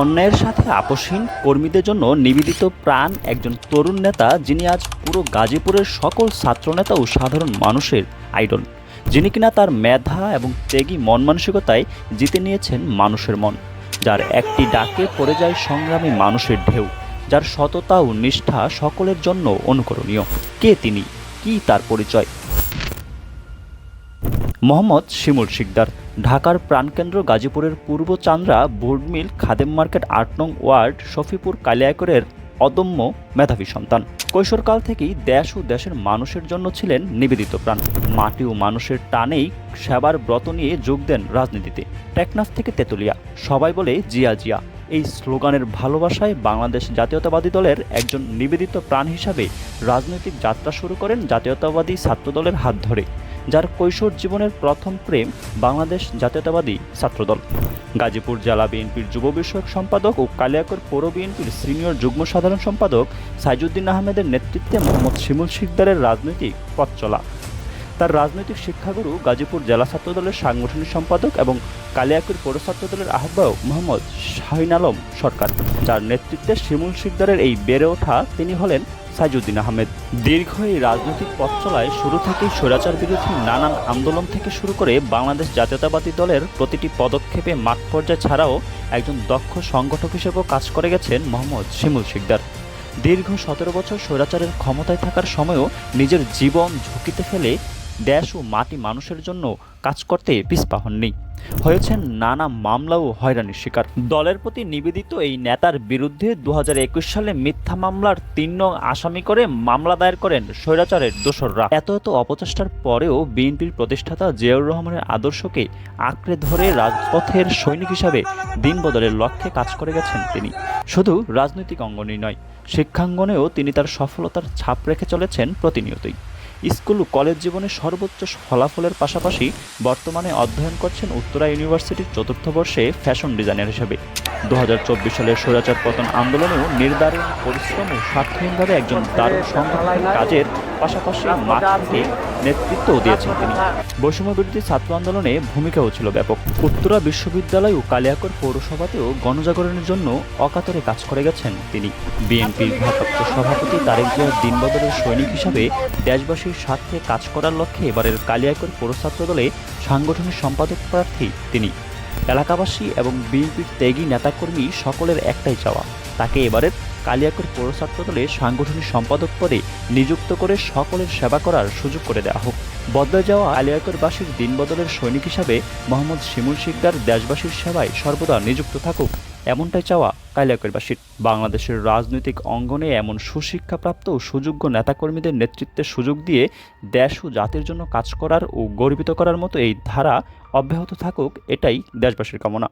অন্যায়ের সাথে আপোষহীন কর্মীদের জন্য নিবেদিত প্রাণ একজন তরুণ নেতা যিনি আজ পুরো গাজীপুরের সকল ছাত্রনেতা ও সাধারণ মানুষের আইডল, যিনি কিনা তার মেধা এবং ত্যাগী মন মানসিকতায় জিতে নিয়েছেন মানুষের মন, যার একটি ডাকে পড়ে যায় সংগ্রামী মানুষের ঢেউ, যার সততা ও নিষ্ঠা সকলের জন্য অনুকরণীয়। কে তিনি? কি তার পরিচয়? মোহাম্মদ শিমুল শিকদার। ঢাকার প্রাণকেন্দ্র গাজীপুরের পূর্ব চান্দ্রা বোর্ডমিল খাদেম মার্কেট আট নং ওয়ার্ড শফিপুর কালিয়াকরের অদম্য মেধাবী সন্তান। কৈশোরকাল থেকেই দেশ ও দেশের মানুষের জন্য ছিলেন নিবেদিত প্রাণ। মাটি ও মানুষের টানেই সেবার ব্রত নিয়ে যোগ দেন রাজনীতিতে। টেকনাফ থেকে তেতুলিয়া, সবাই বলে জিয়া জিয়া। এই স্লোগানের ভালোবাসায় বাংলাদেশ জাতীয়তাবাদী দলের একজন নিবেদিত প্রাণ হিসাবে রাজনৈতিক যাত্রা শুরু করেন জাতীয়তাবাদী ছাত্রদলের হাত ধরে। যার কৈশোর জীবনের প্রথম প্রেম বাংলাদেশ জাতীয়তাবাদী ছাত্রদল। গাজীপুর জেলা বিএনপির যুব বিষয়ক সম্পাদক ও কালিয়াকর পৌর বিএনপির সিনিয়র যুগ্ম সাধারণ সম্পাদক সাইজুদ্দিন আহমেদের নেতৃত্বে মোহাম্মদ শিমুল শিকদারের রাজনৈতিক পথ চলা তার রাজনৈতিক শিক্ষাগুরু গাজীপুর জেলা ছাত্রদলের সাংগঠনিক সম্পাদক এবং কালিয়াকুর পৌর ছাত্রদলের আহ্বায়ক মোহাম্মদ শাহিন আলম সরকার। যার নেতৃত্বে শিমুল শিকদারের এই বেড়ে ওঠা তিনি হলেন সাইজুদ্দিন আহমেদ। দীর্ঘ এই রাজনৈতিক পথ চলায় শুরু থেকেই স্বৈরাচার বিরোধী নানান আন্দোলন থেকে শুরু করে বাংলাদেশ জাতীয়তাবাদী দলের প্রতিটি পদক্ষেপে মাঠ পর্যায়ে ছাড়াও একজন দক্ষ সংগঠক হিসেবেও কাজ করে গেছেন মোহাম্মদ শিমুল শিকদার। দীর্ঘ সতেরো বছর স্বৈরাচারের ক্ষমতায় থাকার সময়ও নিজের জীবন ঝুঁকিতে ফেলে দেশ ও মাটি মানুষের জন্য কাজ করতে পিছপা হননি। হয়েছেন নানা মামলা ও হয়রানির শিকার। দলের প্রতি নিবেদিত এই নেতার বিরুদ্ধে দু হাজার একুশ সালে মিথ্যা মামলার তিন নং আসামি করে মামলা দায়ের করেন স্বৈরাচারের দোসররা। এত এত অপচেষ্টার পরেও বিএনপির প্রতিষ্ঠাতা জিয়াউর রহমানের আদর্শকে আঁকড়ে ধরে রাজপথের সৈনিক হিসাবে দিন বদলের লক্ষ্যে কাজ করে গেছেন তিনি। শুধু রাজনৈতিক অঙ্গনেই নয়, শিক্ষাঙ্গনেও তিনি তার সফলতার ছাপ রেখে চলেছেন প্রতিনিয়তই। স্কুল ও কলেজ জীবনে সর্বোচ্চ ফলাফলের পাশাপাশি বর্তমানে অধ্যয়ন করছেন উত্তরা ইউনিভার্সিটির চতুর্থ বর্ষে ফ্যাশন ডিজাইনার হিসেবে। দু হাজার চব্বিশ সালের স্বৈরাচার পতন আন্দোলনেও নির্ধারণ, পরিশ্রম ও স্বার্থহীনভাবে একজন দারুণ সংগঠনের কাজের পাশাপাশি মাঠকে নেতৃত্বও দিয়েছেন তিনি। বৈষম্য বিরোধী ছাত্র আন্দোলনে ভূমিকাও ছিল ব্যাপক। উত্তরা বিশ্ববিদ্যালয় ও কালিয়াকর পৌরসভাতেও গণজাগরণের জন্য অকাতরে কাজ করে গেছেন তিনি। বিএনপির ভারপ্রাপ্ত সভাপতি তারেক জিয়ার দিনবদলের সৈনিক হিসাবে দেশবাসীর স্বার্থে কাজ করার লক্ষ্যে এবারের কালিয়াকর পৌরছাত্র দলে সাংগঠনিক সম্পাদক প্রার্থী তিনি। এলাকাবাসী এবং বিএনপির ত্যাগী নেতাকর্মী সকলের একটাই চাওয়া, তাকে এবারের কালিয়াকর পৌরছাত্র দলে সাংগঠনিক সম্পাদক পদে নিযুক্ত করে সকলের সেবা করার সুযোগ করে দেওয়া হোক। বদলে যাওয়া কালিয়াকরবাসীর দিনবদলের সৈনিক হিসাবে মোহাম্মদ শিমুল শিকদার দেশবাসীর সেবায় সর্বদা নিযুক্ত থাকুক, এমনটাই চাওয়া কালিয়াকরবাসীর। বাংলাদেশের রাজনৈতিক অঙ্গনে এমন সুশিক্ষাপ্রাপ্ত ও সুযোগ্য নেতাকর্মীদের নেতৃত্বের সুযোগ দিয়ে দেশ ও জাতির জন্য কাজ করার ও গর্বিত করার মতো এই ধারা অব্যাহত থাকুক, এটাই দেশবাসীর কামনা।